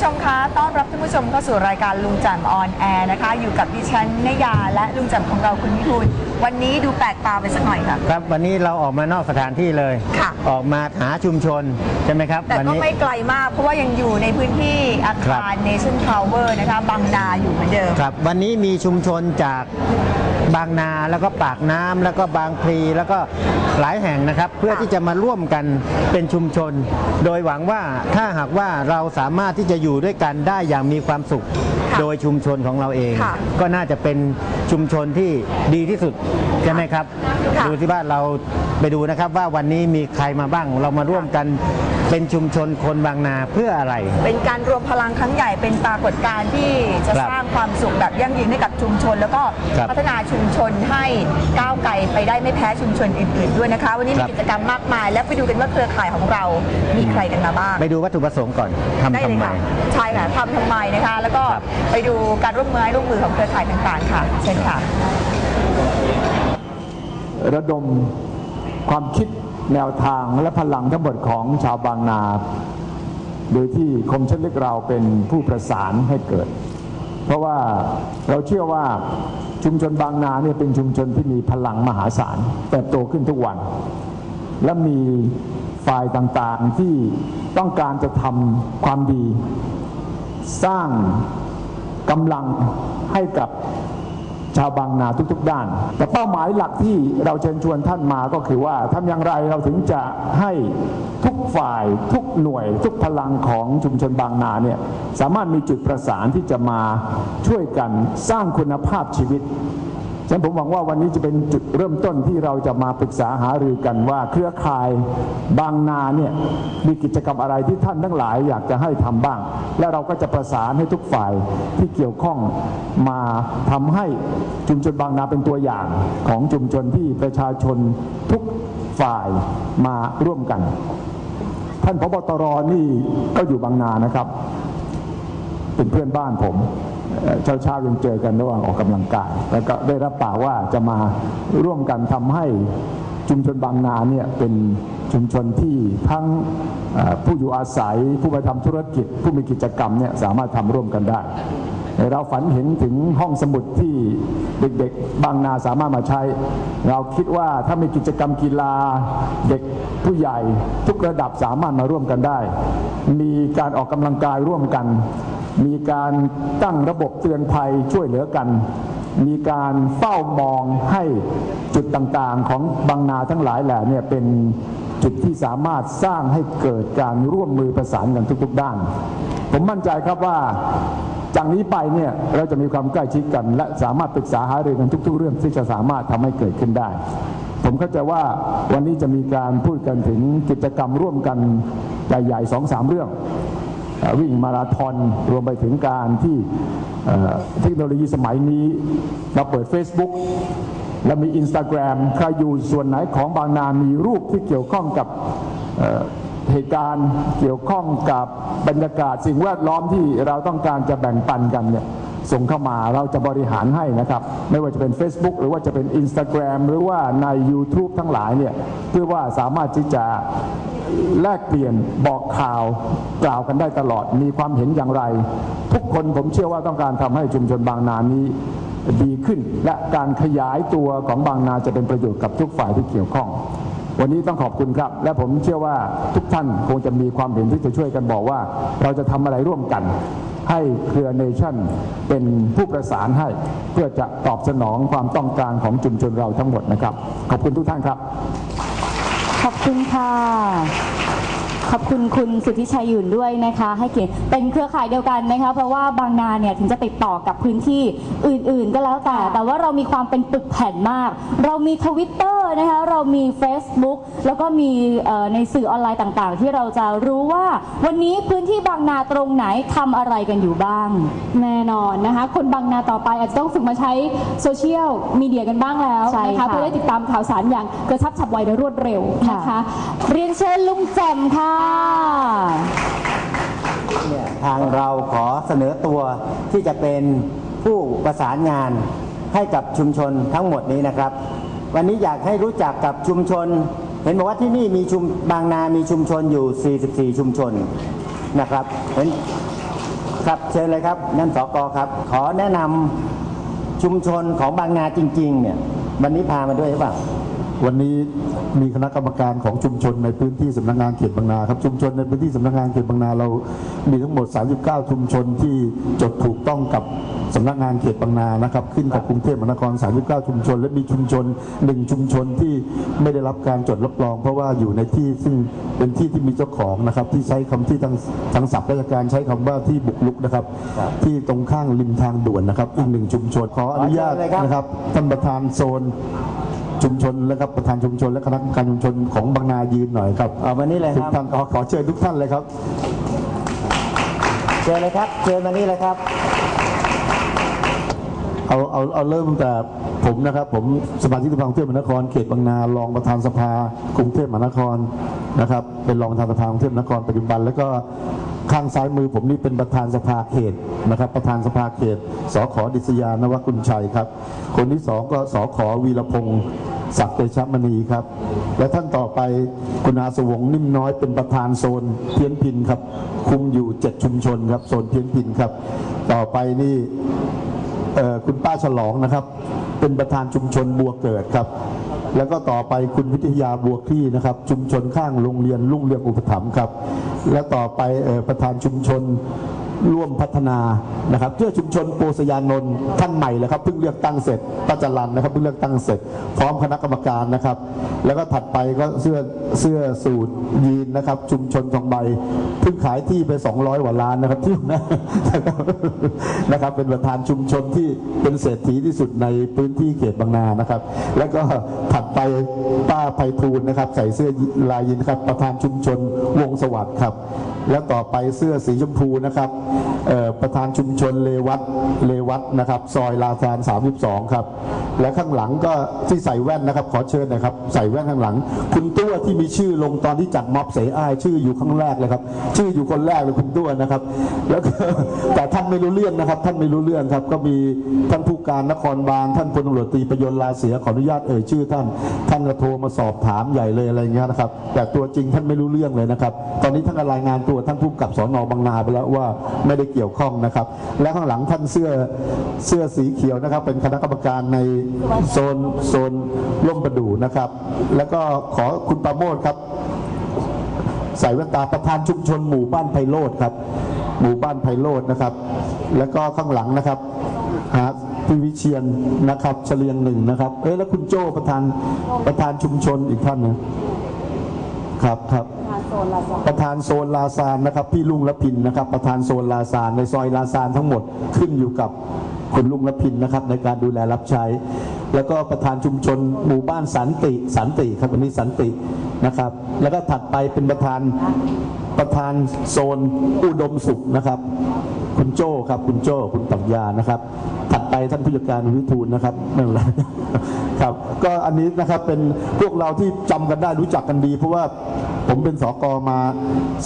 ผู้ชมคะต้อนรับท่านผู้ชมเข้าสู่รายการลุงแจ่มออนแอร์นะคะ อยู่กับดิฉันนยาและลุงแจ่มของเราคุณวิทูลวันนี้ดูแปลกตาไปสักหน่อยค่ะ ครับวันนี้เราออกมานอกสถานที่เลยค่ะ ออกมาหาชุมชนใช่ไหมครับแต่วัก็นี้ ไม่ไกลมาก เพราะว่ายังอยู่ในพื้นที่อาครัคารบ Nation Tower นะคะบางนาอยู่เหมือนเดิม ครับวันนี้มีชุมชนจาก บางนาแล้วก็ปากน้ำแล้วก็บางพลีแล้วก็หลายแห่งนะครับ เพื่อที่จะมาร่วมกันเป็นชุมชน โดยหวังว่าถ้าหากว่าเราสามารถที่จะอยู่ด้วยกันได้อย่างมีความสุขค่ะโดยชุมชนของเราเองค่ะก็น่าจะเป็นชุมชนที่ดีที่สุดใช่ไหมครับค่ะดูที่บ้านเราไปดูนะครับว่าวันนี้มีใครมาบ้างเรามาร่วมกันเป็นชุมชนคนบางนาเพื่ออะไร เป็นการรวมพลังครั้งใหญ่เป็นปรากฏการณ์ที่จะครับสร้างความสุขแบบยั่งยืนให้กับชุมชน แล้วก็ครับพัฒนาชุมชนให้ก้าวไกลไปได้ไม่แพ้ชุมชนอื่นๆด้วยนะคะ วันนี้คมีรับกิจกรรมมากมาย แล้วไปดูกันว่าเครือข่ายของเรา มีใครกันมาบ้าง ไปดูวัตถุประสงค์ก่อนทำได้ทำเลยไม ค่ะใช่ค่ะทำทำไมนะคะ แล้วก็ครับ ไปดูการร่วมมือร่วมมือของเครือข่ายต่างๆ ค่ะ เช่นค่ะ ระดมความคิดแนวทางและพลังทั้งหมดของชาวบางนา โดยที่คมชัดลึกเราเป็นผู้ประสานให้เกิด เพราะว่าเราเชื่อว่า ชุมชนบางนาเนี่ยเป็นชุมชนที่มีพลังมหาศาลเติบโตขึ้นทุกวัน และมีฝ่ายต่างๆที่ต้องการจะทำความดี สร้างกำลังให้กับ ชาวบางนาทุกๆ ด้าน แต่เป้าหมายหลักที่เราเชิญชวนท่านมาก็คือว่าทำอย่างไรเราถึงจะให้ทุกฝ่ายทุกหน่วย ทุกพลังของชุมชนบางนาเนี่ยสามารถมีจุดประสานที่จะมาช่วยกันสร้างคุณภาพชีวิต ฉะนั้นผมหวังว่าวันนี้จะเป็นจุดเริ่มต้นที่เราจะมาปรึกษาหารือกันว่า เครือข่ายบางนาเนี่ยมีกิจกรรมอะไรที่ท่านทั้งหลายอยากจะให้ทำบ้าง และเราก็จะประสานให้ทุกฝ่ายที่เกี่ยวข้องมาทำให้ชุมชนบางนาเป็นตัวอย่างของชุมชนที่ประชาชนทุกฝ่ายมาร่วมกัน ท่านพบตรนี่ก็อยู่บางนานะครับ เป็นเพื่อนบ้านผม เช้าเช้ายังเจอกันระหว่างออกกำลังกาย แล้วก็ได้รับปากว่าจะมาร่วมกันทำให้ชุมชนบางนาเนี่ยเป็นชุมชนที่ทั้งผู้อยู่อาศัยผู้ไปทำธุรกิจ ผู้มีกิจกรรมเนี่ยสามารถทำร่วมกันได้เราฝันเห็นถึงห้องสมุดที่เด็กๆ บางนาสามารถมาใช้ เราคิดว่าถ้ามีกิจกรรมกีฬาเด็กผู้ใหญ่ทุกระดับสามารถมาร่วมกันได้ มีการออกกำลังกายร่วมกัน มีการตั้งระบบเตือนภัยช่วยเหลือกัน มีการเฝ้ามองให้จุดต่างๆ ของบางนาทั้งหลายแหละเนี่ยเป็นจุดที่สามารถสร้างให้เกิดการร่วมมือประสานกันทุกๆด้าน ผมมั่นใจครับว่าจากนี้ไปเนี่ยเราจะมีความใกล้ชิดกัน และสามารถปรึกษาหารือกันทุก ๆ เรื่องที่จะสามารถทำให้เกิดขึ้นได้ ผมเข้าใจว่าวันนี้จะมีการพูดกันถึงกิจกรรมร่วมกันใหญ่ๆสองสามเรื่อง วิ่งมาราธอนรวมไปถึงการที่เทคโนโลยีสมัยนี้ เราเปิด Facebook และมี Instagram ใครอยู่ส่วนไหนของบางนามีรูปที่เกี่ยวข้องกับเเหตุการณ์เกี่ยวข้องกับบรรยากาศสิ่งแวดล้อมที่เราต้องการจะแบ่งปันกันเนี่ยส่งเข้ามาเราจะบริหารให้นะครับ ไม่ว่าจะเป็น Facebook หรือว่าจะเป็น Instagram หรือว่าใน YouTube ทั้งหลายเนี่ยเพื่อว่าสามารถที่จะ แลกเปลี่ยนบอกข่าวกล่าวกันได้ตลอดมีความเห็นอย่างไร ทุกคนผมเชื่อว่าต้องการทำให้ชุมชนบางนานี้ดีขึ้น และการขยายตัวของบางนาจะเป็นประโยชน์กับทุกฝ่ายที่เกี่ยวข้อง วันนี้ต้องขอบคุณครับ และผมเชื่อว่าทุกท่านคงจะมีความเห็นที่จะช่วยกันบอกว่า เราจะทำอะไรร่วมกันให้เครือเนชั่นเป็นผู้ประสานให้ เพื่อจะตอบสนองความต้องการของชุมชนเราทั้งหมดนะครับ ขอบคุณทุกท่านครับขอบ คุณค่ะ ขอบคุณคุณสุทธิชัยหยุ่นด้วยนะคะ ให้เกียรติเป็นเครือข่ายเดียวกันนะคะ เพราะว่าบางนาเนี่ยถึงจะติดต่อกับพื้นที่อื่นๆ ก็แล้วแต่ แต่ว่าเรามีความเป็นปึกแผ่นมาก เรามีทวิตเตอร์นะคะเรามี Facebook แล้วก็มีเอ่อในสื่อออนไลน์ต่างๆ ที่เราจะรู้ว่าวันนี้พื้นที่บางนาตรงไหนทำอะไรกันอยู่บ้าง แน่นอนนะคะ คนบางนาต่อไปอาจจะต้องฝึกมาใช้โซเชียลมีเดียกันบ้างแล้วใช่นะคะค่ะเพื่อได้ติดตามข่าวสารอย่างกระชับฉับไวและรวดเร็วนะคะค่ะเรียนเชิญลุงแจ่มค่ะเนี่ยทางเราขอเสนอตัวที่จะเป็นผู้ประสานงานให้กับชุมชนทั้งหมดนี้นะครับ วันนี้อยากให้รู้จักกับชุมชน เห็นบอกว่าที่นี่มีชุมบางนามีชุมชนอยู่ 44 ชุมชนนะครับเห็นครับเชิญเลยครับนั่นสกครับ ขอแนะนำชุมชนของบางนาจริง ๆ เนี่ย วันนี้พามาด้วยหรือเปล่า วันนี้มีคณะกรรมการของชุมชนในพื้นที่สำนักงานเขตบางนาครับชุมชนในพื้นที่สำนักงานเขตบางนาเรามีทั้งหมด 39 ชุมชนที่จดถูกต้องกับสำนักงานเขตบางนานะครับ ขึ้นกับกรุงเทพมหานคร 39 ชุมชน และมีชุมชนหนึ่งชุมชนที่ไม่ได้รับการจดรับรอง เพราะว่าอยู่ในที่ซึ่งเป็นที่ที่มีเจ้าของนะครับ ที่ใช้คำที่ทางทางศัพท์ราชการใช้คำว่าที่บุกลุกนะครับ ที่ตรงข้างริมทางด่วนนะครับอีกหนึ่งชุมชนขออนุญาตนะครับท่านประธานโซน ชุมชนและครับประธานชุมชนและคณะกรรมการชุมชนของบางนายืนหน่อยครับเอามานี่เลยทุคกรับ ท่านขอขอเชิญทุกท่านเลยครับ เชิญเลยครับ เชิญมานี่เลยครับ เอาเอาเอาเริ่มตั้งแต่ผมนะครับ ผมสมาชิกสภากรุงเทพมหานครเขตบางนารองประธานสภากรุงเทพมหานครนะครับ เป็นรองประธานสภากรุงเทพมหานครปัจจุบัน แล้วก็ข้างซ้ายมือผมนี่เป็นประธานสภาเขตนะครับ ประธานสภาเขตสขดิษยานวกุลชัยครับ คนที่สองก็สขวีรพงศ์ ศักดิ์เตชะมณีครับ และท่านต่อไปคุณอาสวงนิ่มน้อยเป็นประธานโซนเพียนพินครับ คุมอยู่เจ็ดชุมชนครับโซนเพียนพินครับ ต่อไปนี่คุณป้าฉลองนะครับ เป็นประธานชุมชนบัวเกิดครับ แล้วก็ต่อไปคุณวิทยาบัวคลี่นะครับ ชุมชนข้างโรงเรียนรุ่งเรืองอุปถัมภ์ครับ และต่อไปออประธานชุมชน ร่วมพัฒนานะครับเพื่อชุมชนโปสยานนท์ท่านใหม่เลยครับเพิ่งเลือกตั้งเสร็จป้าจรันนะครับเพิ่งเลือกตั้งเสร็จ พร้อมคณะกรรมการนะครับ แล้วก็ถัดไปก็เสื้อเสื้อสูทยีนนะครับ ชุมชนทองใบเพิ่งขายที่ไป 200กว่าล้านนะครับที่นะนะครับเป็นประธานชุมชนที่เป็นเศรษฐีที่สุดในพื้นที่เขตบางนานะครับ แล้วก็ถัดไปป้าไพฑูรย์นะครับ ใส่เสื้อลายยินครับประธานชุมชนวงสวัสดิ์ครับ แล้วต่อไปเสื้อสีชมพูนะครับประธานชุมชนเลวัตเลวัตนะครับ ซอยลาซาน 32 ครับ และข้างหลังก็ที่ใส่แว่นนะครับ ขอเชิญนะครับ ใส่แว่นข้างหลัง คุณตัวที่มีชื่อลงตอนที่จัดม็อบเสอ้ายชื่ออยู่ข้างแรกเลยครับ ชื่ออยู่คนแรกเลยคุณตัวนะครับ แล้วก็แต่ท่านไม่รู้เรื่องนะครับ ท่านไม่รู้เรื่องครับ ก็มีท่านผู้การนครบาลท่านพลตำรวจตีประยนลาเสียขออนุญาตเอ่ยชื่อท่าน ท่านก็โทรมาสอบถามใหญ่เลยอะไรเงี้ยนะครับ แต่ตัวจริงท่านไม่รู้เรื่องเลยนะครับ ตอนนี้ท่านก็รายงานตัวท่านผู้กับสอนอบางนาไปแล้วว่าไม่ได้เกี่ยวข้องนะครับ และข้างหลังท่านเสื้อเสื้อสีเขียวนะครับ เป็นคณะกรรมการในโซนโซนร่มประดูนะครับ แล้วก็ขอคุณประโมทครับใส่แว่นตาประธานชุมชนหมู่บ้านไพโรธครับ หมู่บ้านไพโรธนะครับ แล้วก็ข้างหลังนะครับหาพี่วิเชียนนะครับเฉลียงหนึ่งนะครับเอ้แล้วคุณโจ้ประธานประธานชุมชนอีกท่านหนึง ครับครับประธานโซนลาซานนะครับพี่ลุงละพินนะครับ ประธานโซนลาซานในซอยลาซานทั้งหมดขึ้นอยู่กับคุณลุงละพินนะครับ ในการดูแลรับใช้ แล้วก็ประธานชุมชนหมู่บ้านสันติสันติครับวันนี้สันตินะครับ แล้วก็ถัดไปเป็นประธานประธานโซนอุดมสุขนะครับ คุณโจ้ครับ คุณโจ้คุณปัญญานะครับ ถัดไปท่านผู้จัดการวิทูลนะครับไม่เป็นไรครับ ก็อันนี้นะครับเป็นพวกเราที่จำกันได้รู้จักกันดี เพราะว่าผมเป็นสกมา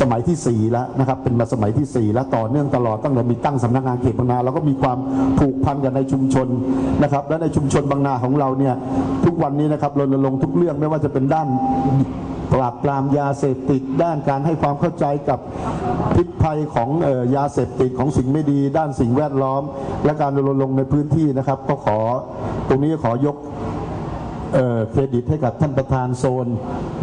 สมัยที่ 4 แล้วนะครับ เป็นมาสมัยที่ 4 แล้วต่อเนื่องตลอดตั้งแต่มีตั้งสำนักงานเขตบางนาเราก็มีความผูกพันกันในชุมชนนะครับ และในชุมชนบางนาของเราเนี่ยทุกวันนี้นะครับรณรงค์ทุกเรื่องไม่ว่าจะเป็นด้าน ปราบปรามยาเสพติดด้านการให้ความเข้าใจกับพิษภัยของออยาเสพติดของสิ่งไม่ดี ด้านสิ่งแวดล้อม และการรณรงค์ในพื้นที่นะครับ ก็ขอตรงนี้ขอยกเเครดิตให้กับท่านประธานโซน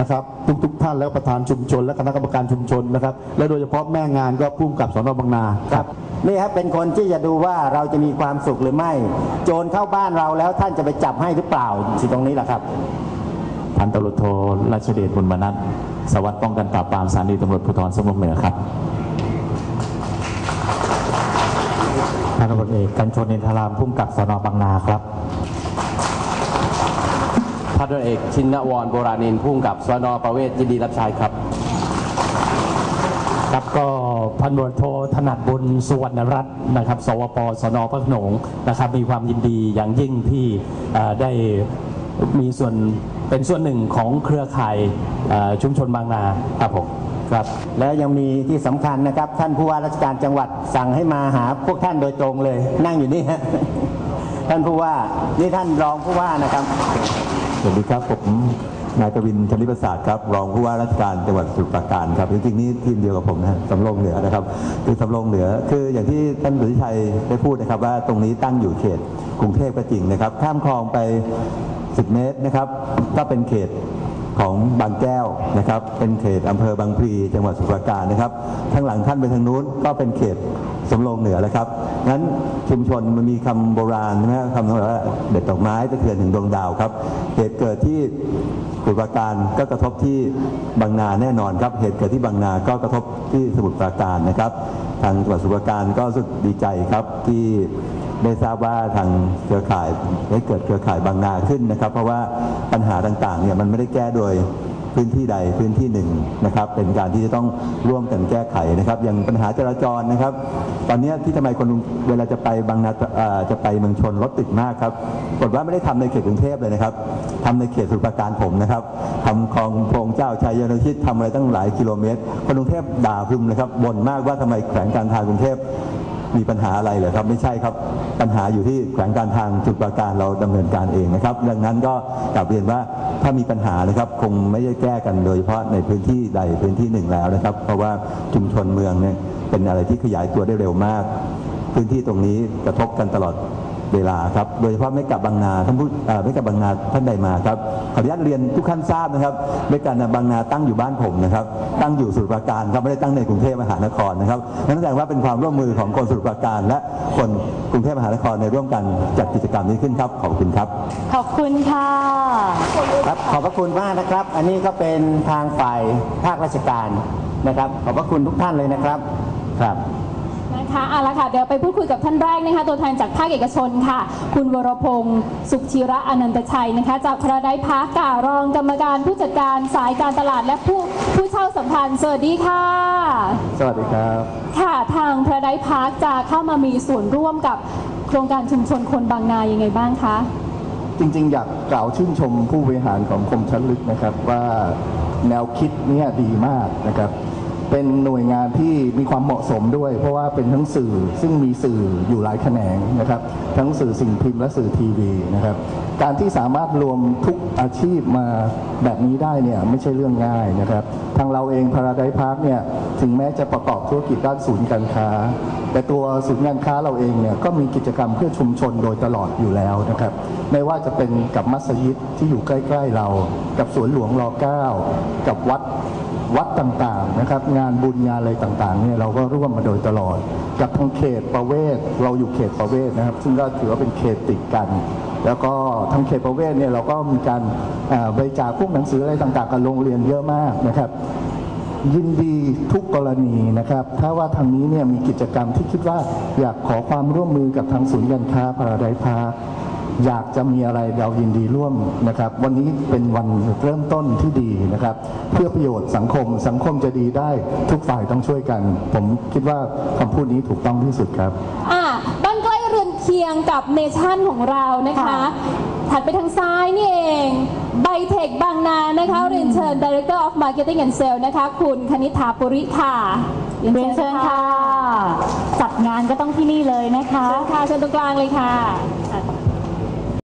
นะครับ ทุกๆท่านแล้วประธานชุมชน และคณะกรรมการชุมชนนะครับ และโดยเฉพาะแม่งานก็พุ่มกับสนบางนาครับนี่ครับเป็นคนที่จะดูว่าเราจะมีความสุขหรือไม่ โจรเข้าบ้านเราแล้วท่านจะไปจับให้หรือเปล่าที่ตรงนี้แหละครับ พันตำรวจโทรัชเดชบุญมนัสสวัสดิ์ป้องกันปราบปรามสถานีตำรวจภูธรสมุทรเหนือครับพันตำรวจเอกกันชนอินทรามพุ่มกับสนบางนาครับพันตำรวจเอกชินวรโบราณินทร์ผู้กำกับสนประเวศยินดีรับใช้ครับ ครับก็พันตำรวจโทถนัดบุญสุวรรณรัตน์นะครับ สวปสนพระโขนงนะครับ มีความยินดีอย่างยิ่งที่เอ่อได้มีส่วน เป็นส่วนหนึ่งของเครือข่ายเอ่อชุมชนบางนาครับผมครับแล้วยังมีที่สำคัญนะครับ ท่านผู้ว่าราชการจังหวัดสั่งให้มาหาพวกท่านโดยตรงเลย นั่งอยู่นี่ฮะท่านผู้ว่านี่ท่านรองผู้ว่านะครับสวัสดีครับผมนายกวินชลิประสาทครับรองผู้ว่าราชการจังหวัดสมุทรปราการครับจริงๆนี่ทีมเดียวกับผมนะฮะสำโรงเหนือนะครับคือสำโรงเหนือคืออย่างที่ท่านสุทธิชัยได้พูดนะครับว่าตรงนี้ตั้งอยู่เขตกรุงเทพก็จริงนะครับ ข้ามคลองไป 10 เมตรนะครับ ก็เป็นเขตของบางแก้วนะครับ เป็นเขตอำเภอบางพลีจังหวัดสมุทรปราการนะครับข้างหลังท่านไปทางนู้นก็เป็นเขตสำโรงเหนือแล้วครับงั้นชุมชนมันมีคำโบราณนะฮะคำว่าเด็ดดอกไม้ตะเทือนถึงดวงดาวครับเหตุเกิดที่สมุทรปราการก็กระทบที่บางนาแน่นอนครับเหตุเกิดที่บางนาก็กระทบที่สมุทรปราการนะครับ ทางจังหวัดสมุทรปราการก็รู้สึกดีใจครับที่ ได้ทราบว่าทางเครือข่ายได้เกิดเครือข่ายบางนาขึ้นนะครับ เพราะว่าปัญหาต่างๆเนี่ยมันไม่ได้แก้โดยพื้นที่ใดพื้นที่หนึ่งนะครับ เป็นการที่จะต้องร่วมกันแก้ไขนะครับ อย่างปัญหาจราจรนะครับ ตอนนี้ที่ทำไมคนเวลาจะไปบางนาจะไปเมืองชนรถติดมากครับปรากฏว่าไม่ได้ทำในเขตกรุงเทพเลยนะครับทำในเขตสมุทรปราการผมนะครับทำคลองพงเจ้าชัยยนชิตทำอะไรตั้งหลายกิโลเมตร คนกรุงเทพด่าพึมเลยครับบ่นมากว่าทำไมแขวงการทางกรุงเทพ มีปัญหาอะไรเหรอครับไม่ใช่ครับ ปัญหาอยู่ที่แขวงการทางจุดประการเราดำเนินการเองนะครับ ดังนั้นก็กลับเรียนว่าถ้ามีปัญหานะครับคงไม่ได้แก้กันโดยเฉพาะในพื้นที่ใดพื้นที่หนึ่งแล้วนะครับ เพราะว่าชุมชนเมืองเนี่ยเป็นอะไรที่ขยายตัวได้เร็วมาก พื้นที่ตรงนี้กระทบกันตลอด เวลาครับ โดยเฉพาะไม่กับบางนาท่านผู้เอ่อไม่กับบางนาท่านใดมาครับขออนุญาตเรียนทุกท่านทราบนะครับไม่กันบางนาตั้งอยู่บ้านผมนะครับ ตั้งอยู่สมุทรปราการครับไม่ได้ตั้งในกรุงเทพมหานครนะครับนั่นแสดงว่าเป็นความร่วมมือของคนสมุทรปราการและคนกรุงเทพมหานครในร่วมกันจัดกิจกรรมนี้ขึ้นครับขอบคุณครับขอบคุณค่ะครับขอบพระคุณมากนะครับ อันนี้ก็เป็นทางฝ่ายภาคราชการนะครับ ขอบพระคุณทุกท่านเลยนะครับครับ นะคะเอาละค่ะเดี๋ยวไปพูดคุยกับท่านแรกนะคะตัวแทนจากภาคเอกชนค่ะ คุณวรพงศ์สุขชีระอนันตชัยนะคะ จากพระไดพาร์คการองกรรมการผู้จัดการสายการตลาดและผู้ผู้เช่าสัมพันธ์สวัสดีค่ะ สวัสดีครับ ค่ะทางพระไดพาร์คจะเข้ามามีส่วนร่วมกับโครงการชุมชนคนบางนายังไงบ้างคะจริงๆ อยากกล่าวชื่นชมผู้บริหารของคมชันลึกนะครับว่าแนวคิดเนี้ดีมากนะครับ เป็นหน่วยงานที่มีความเหมาะสมด้วย เพราะว่าเป็นทั้งสื่อซึ่งมีสื่ออยู่หลายแขนงนะครับ ทั้งสื่อสิ่งพิมพ์และสื่อทีวีนะครับ การที่สามารถรวมทุกอาชีพมาแบบนี้ได้เนี่ยไม่ใช่เรื่องง่ายนะครับ ทางเราเองพาราไดพาร์คเนี่ยถึงแม้จะประกอบธุรกิจด้านศูนย์การค้า แต่ตัวศูนย์การค้าเราเองเนี่ยก็มีกิจกรรมเพื่อชุมชนโดยตลอดอยู่แล้วนะครับ ไม่ว่าจะเป็นกับมัสยิดที่อยู่ใกล้ ๆเรา กับสวนหลวงรอเก้ากับวัด วัดต่างๆนะครับ งานบุญงานอะไรต่างๆเนี่ยเราก็ร่วมมาโดยตลอด กับทางเขตประเวศเราอยู่เขตประเวศนะครับ ซึ่งก็ถือว่าเป็นเขตติดกัน แล้วก็ทางเขตประเวศเนี่ยเราก็มีการบริจาคพวกหนังสืออะไรต่างๆกับโรงเรียนเยอะมากนะครับยินดีทุกกรณีนะครับ ถ้าว่าทางนี้เนี่ยมีกิจกรรมที่คิดว่าอยากขอความร่วมมือกับทางศูนย์การค้าพาราไดพาร์ อยากจะมีอะไรเรายินดีร่วมนะครับ วันนี้เป็นวันเริ่มต้นที่ดีนะครับ เพื่อประโยชน์สังคมสังคมจะดีได้ทุกฝ่ายต้องช่วยกัน ผมคิดว่าคำพูดนี้ถูกต้องที่สุดครับ อ่าบ้านใกล้เรือนเคียงกับเนชั่นของเรานะคะค่ะถัดไปทางซ้ายนี่เองไบเทคบางนานะคะเรียนเชิญ Director of Marketing and Sales นะคะ คุณคณิ t าปุริค่ะเรียนเชิญค่ะ จัดงานก็ต้องที่นี่เลยนะคะเชิญค่ะเชิญตรงกลางเลยค่ะอะ